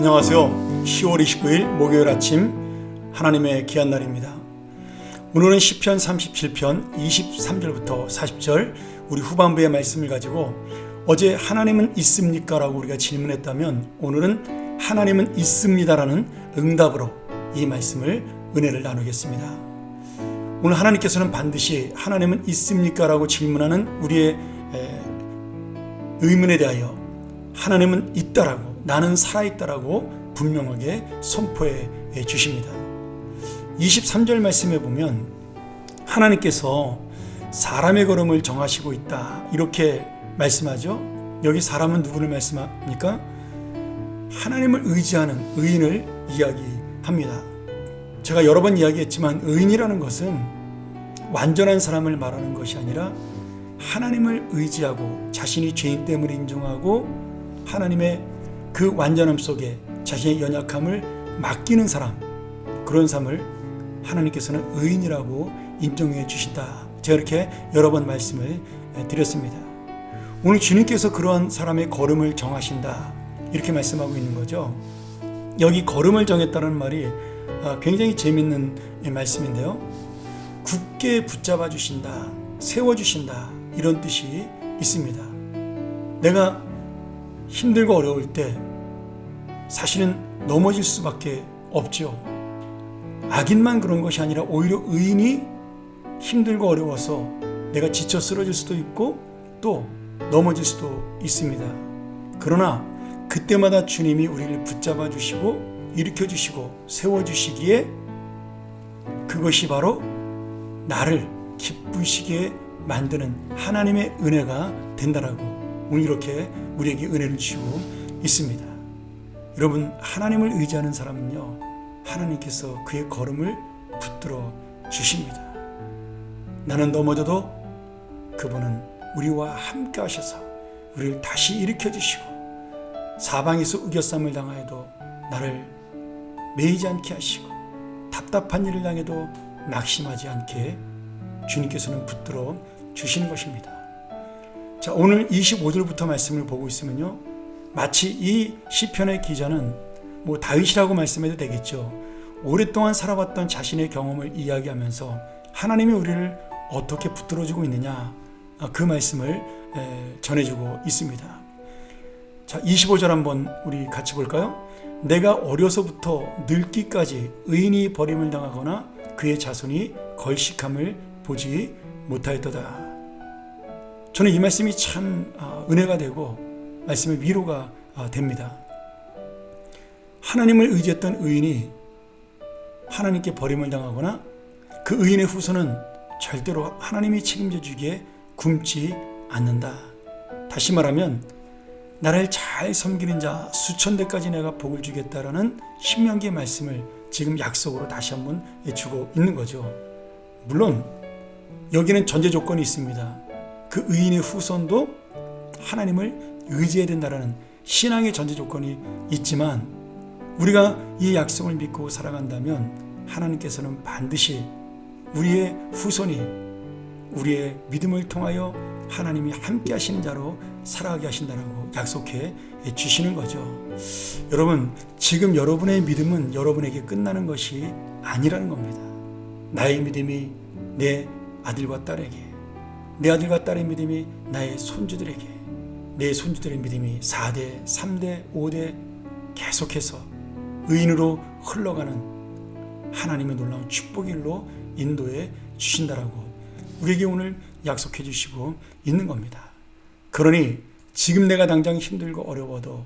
안녕하세요. 10월 29일 목요일 아침 하나님의 귀한 날입니다. 오늘은 10편 37편 23절부터 40절 우리 후반부의 말씀을 가지고 어제 하나님은 있습니까? 라고 우리가 질문했다면 오늘은 하나님은 있습니다라는 응답으로 이 말씀을 은혜를 나누겠습니다. 오늘 하나님께서는 반드시 하나님은 있습니까? 라고 질문하는 우리의 의문에 대하여 하나님은 있다라고 나는 살아있다라고 분명하게 선포해 주십니다. 23절 말씀에 보면 하나님께서 사람의 걸음을 정하시고 있다. 이렇게 말씀하죠. 여기 사람은 누구를 말씀합니까? 하나님을 의지하는 의인을 이야기합니다. 제가 여러 번 이야기했지만 의인이라는 것은 완전한 사람을 말하는 것이 아니라 하나님을 의지하고 자신이 죄인 됨을 인정하고 하나님의 그 완전함 속에 자신의 연약함을 맡기는 사람 그런 삶을 하나님께서는 의인이라고 인정해 주신다. 제가 이렇게 여러 번 말씀을 드렸습니다. 오늘 주님께서 그러한 사람의 걸음을 정하신다. 이렇게 말씀하고 있는 거죠. 여기 걸음을 정했다는 말이 굉장히 재밌는 말씀인데요. 굳게 붙잡아 주신다. 세워 주신다. 이런 뜻이 있습니다. 내가 힘들고 어려울 때 사실은 넘어질 수밖에 없죠. 악인만 그런 것이 아니라 오히려 의인이 힘들고 어려워서 내가 지쳐 쓰러질 수도 있고 또 넘어질 수도 있습니다. 그러나 그때마다 주님이 우리를 붙잡아 주시고 일으켜 주시고 세워 주시기에 그것이 바로 나를 기쁘시게 만드는 하나님의 은혜가 된다라고 오늘 이렇게 우리에게 은혜를 주고 있습니다. 여러분 하나님을 의지하는 사람은요 하나님께서 그의 걸음을 붙들어 주십니다. 나는 넘어져도 그분은 우리와 함께 하셔서 우리를 다시 일으켜 주시고 사방에서 우겨쌈을 당하여도 나를 매이지 않게 하시고 답답한 일을 당해도 낙심하지 않게 주님께서는 붙들어 주시는 것입니다. 자, 오늘 25절부터 말씀을 보고 있으면요. 마치 이 시편의 기자는 뭐 다윗이라고 말씀해도 되겠죠. 오랫동안 살아왔던 자신의 경험을 이야기하면서 하나님이 우리를 어떻게 붙들어 주고 있느냐 아, 그 말씀을 전해주고 있습니다. 자, 25절 한번 우리 같이 볼까요? 내가 어려서부터 늙기까지 의인이 버림을 당하거나 그의 자손이 걸식함을 보지 못하였도다. 저는 이 말씀이 참 아, 은혜가 되고 말씀의 위로가 아, 됩니다. 하나님을 의지했던 의인이 하나님께 버림을 당하거나 그 의인의 후손은 절대로 하나님이 책임져 주기에 굶지 않는다. 다시 말하면 나를 잘 섬기는 자 수천 대까지 내가 복을 주겠다라는 신명기의 말씀을 지금 약속으로 다시 한번 주고 있는 거죠. 물론 여기는 전제 조건이 있습니다. 그 의인의 후손도 하나님을 의지해야 된다라는 신앙의 전제 조건이 있지만 우리가 이 약속을 믿고 살아간다면 하나님께서는 반드시 우리의 후손이 우리의 믿음을 통하여 하나님이 함께 하시는 자로 살아가게 하신다라고 약속해 주시는 거죠. 여러분, 지금 여러분의 믿음은 여러분에게 끝나는 것이 아니라는 겁니다. 나의 믿음이 내 아들과 딸에게 내 아들과 딸의 믿음이 나의 손주들에게 내 손주들의 믿음이 4대, 3대, 5대 계속해서 의인으로 흘러가는 하나님의 놀라운 축복일로 인도해 주신다라고 우리에게 오늘 약속해 주시고 있는 겁니다. 그러니 지금 내가 당장 힘들고 어려워도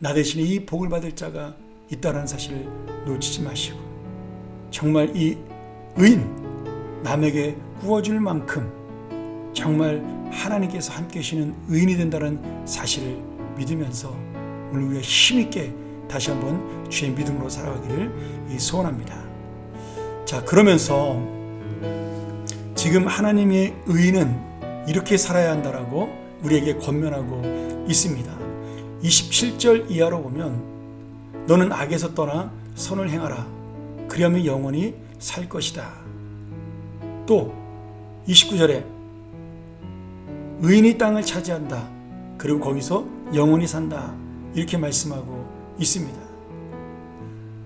나 대신에 이 복을 받을 자가 있다는 사실을 놓치지 마시고 정말 이 의인 남에게 구워줄 만큼 정말 하나님께서 함께 계시는 의인이 된다는 사실을 믿으면서 오늘 우리가 힘있게 다시 한번 주의 믿음으로 살아가기를 소원합니다. 자, 그러면서 지금 하나님의 의인은 이렇게 살아야 한다라고 우리에게 권면하고 있습니다. 27절 이하로 보면 너는 악에서 떠나 선을 행하라. 그리하면 영원히 살 것이다. 또 29절에 의인이 땅을 차지한다. 그리고 거기서 영원히 산다. 이렇게 말씀하고 있습니다.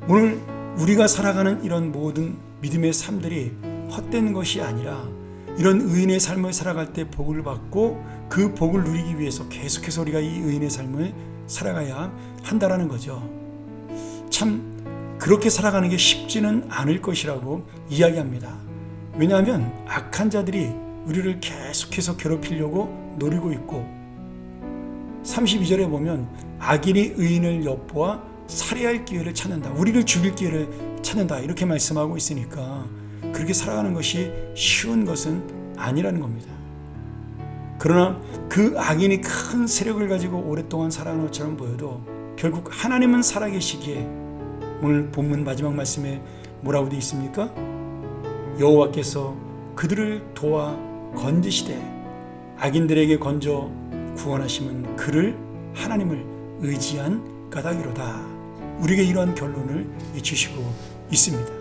오늘 우리가 살아가는 이런 모든 믿음의 삶들이 헛된 것이 아니라 이런 의인의 삶을 살아갈 때 복을 받고 그 복을 누리기 위해서 계속해서 우리가 이 의인의 삶을 살아가야 한다라는 거죠. 참 그렇게 살아가는 게 쉽지는 않을 것이라고 이야기합니다. 왜냐하면 악한 자들이 우리를 계속해서 괴롭히려고 노리고 있고 32절에 보면 악인이 의인을 엿보아 살해할 기회를 찾는다. 우리를 죽일 기회를 찾는다. 이렇게 말씀하고 있으니까 그렇게 살아가는 것이 쉬운 것은 아니라는 겁니다. 그러나 그 악인이 큰 세력을 가지고 오랫동안 살아가는 것처럼 보여도 결국 하나님은 살아계시기에 오늘 본문 마지막 말씀에 뭐라고 되어 있습니까? 여호와께서 그들을 도와 건지시되 악인들에게 건져 구원하심은 그를 하나님을 의지한 까닭이로다. 우리에게 이러한 결론을 주시고 있습니다.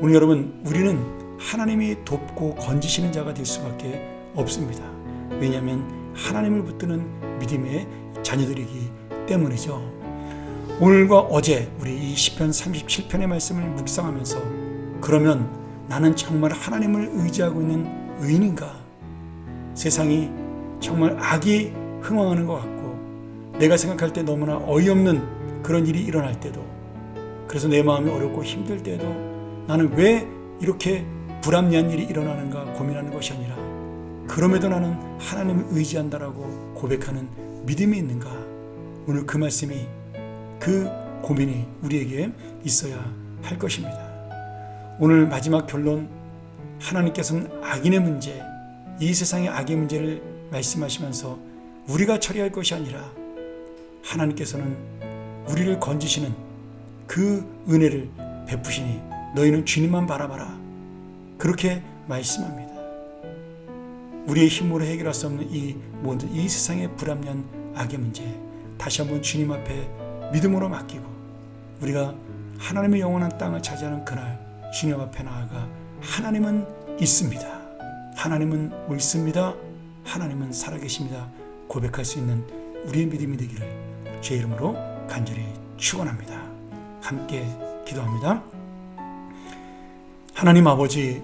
오늘 여러분 우리는 하나님이 돕고 건지시는 자가 될 수밖에 없습니다. 왜냐하면 하나님을 붙드는 믿음의 자녀들이기 때문이죠. 오늘과 어제 우리 이 시편 37편의 말씀을 묵상하면서 그러면 나는 정말 하나님을 의지하고 있는 의인인가? 세상이 정말 악이 흥황하는 것 같고 내가 생각할 때 너무나 어이없는 그런 일이 일어날 때도 그래서 내 마음이 어렵고 힘들 때도 나는 왜 이렇게 불합리한 일이 일어나는가 고민하는 것이 아니라 그럼에도 나는 하나님을 의지한다라고 고백하는 믿음이 있는가? 오늘 그 말씀이 그 고민이 우리에게 있어야 할 것입니다. 오늘 마지막 결론 하나님께서는 악인의 문제, 이 세상의 악의 문제를 말씀하시면서 우리가 처리할 것이 아니라 하나님께서는 우리를 건지시는 그 은혜를 베푸시니 너희는 주님만 바라봐라. 그렇게 말씀합니다. 우리의 힘으로 해결할 수 없는 이 모든 이 세상의 불합리한 악의 문제 다시 한번 주님 앞에 믿음으로 맡기고 우리가 하나님의 영원한 땅을 차지하는 그날 주님 앞에 나아가 하나님은 있습니다. 하나님은 옳습니다. 하나님은 살아계십니다. 고백할 수 있는 우리의 믿음이 되기를 제 이름으로 간절히 축원합니다. 함께 기도합니다. 하나님 아버지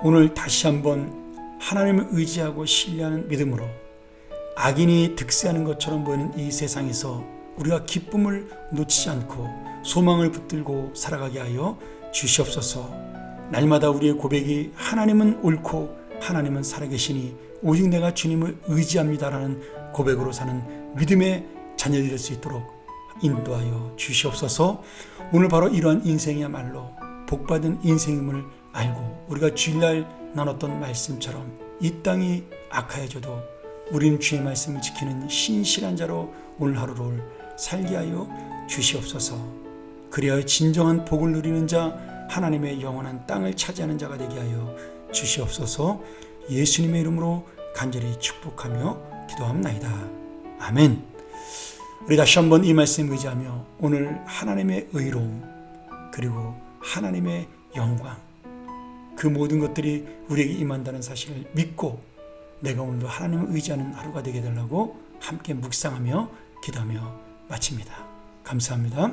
오늘 다시 한번 하나님을 의지하고 신뢰하는 믿음으로 악인이 득세하는 것처럼 보이는 이 세상에서 우리가 기쁨을 놓치지 않고 소망을 붙들고 살아가게 하여 주시옵소서. 날마다 우리의 고백이 하나님은 옳고 하나님은 살아계시니 오직 내가 주님을 의지합니다라는 고백으로 사는 믿음의 자녀들이 될수 있도록 인도하여 주시옵소서. 오늘 바로 이러한 인생이야말로 복받은 인생임을 알고 우리가 주일날 나눴던 말씀처럼 이 땅이 악하여져도 우리는 주의 말씀을 지키는 신실한 자로 오늘 하루를 살게 하여 주시옵소서. 그리하여 진정한 복을 누리는 자 하나님의 영원한 땅을 차지하는 자가 되게 하여 주시옵소서. 예수님의 이름으로 간절히 축복하며 기도합나이다. 아멘. 우리 다시 한번 이 말씀 의지하며 오늘 하나님의 의로움 그리고 하나님의 영광 그 모든 것들이 우리에게 임한다는 사실을 믿고 내가 오늘도 하나님을 의지하는 하루가 되게 되려고 함께 묵상하며 기도하며 마칩니다. 감사합니다.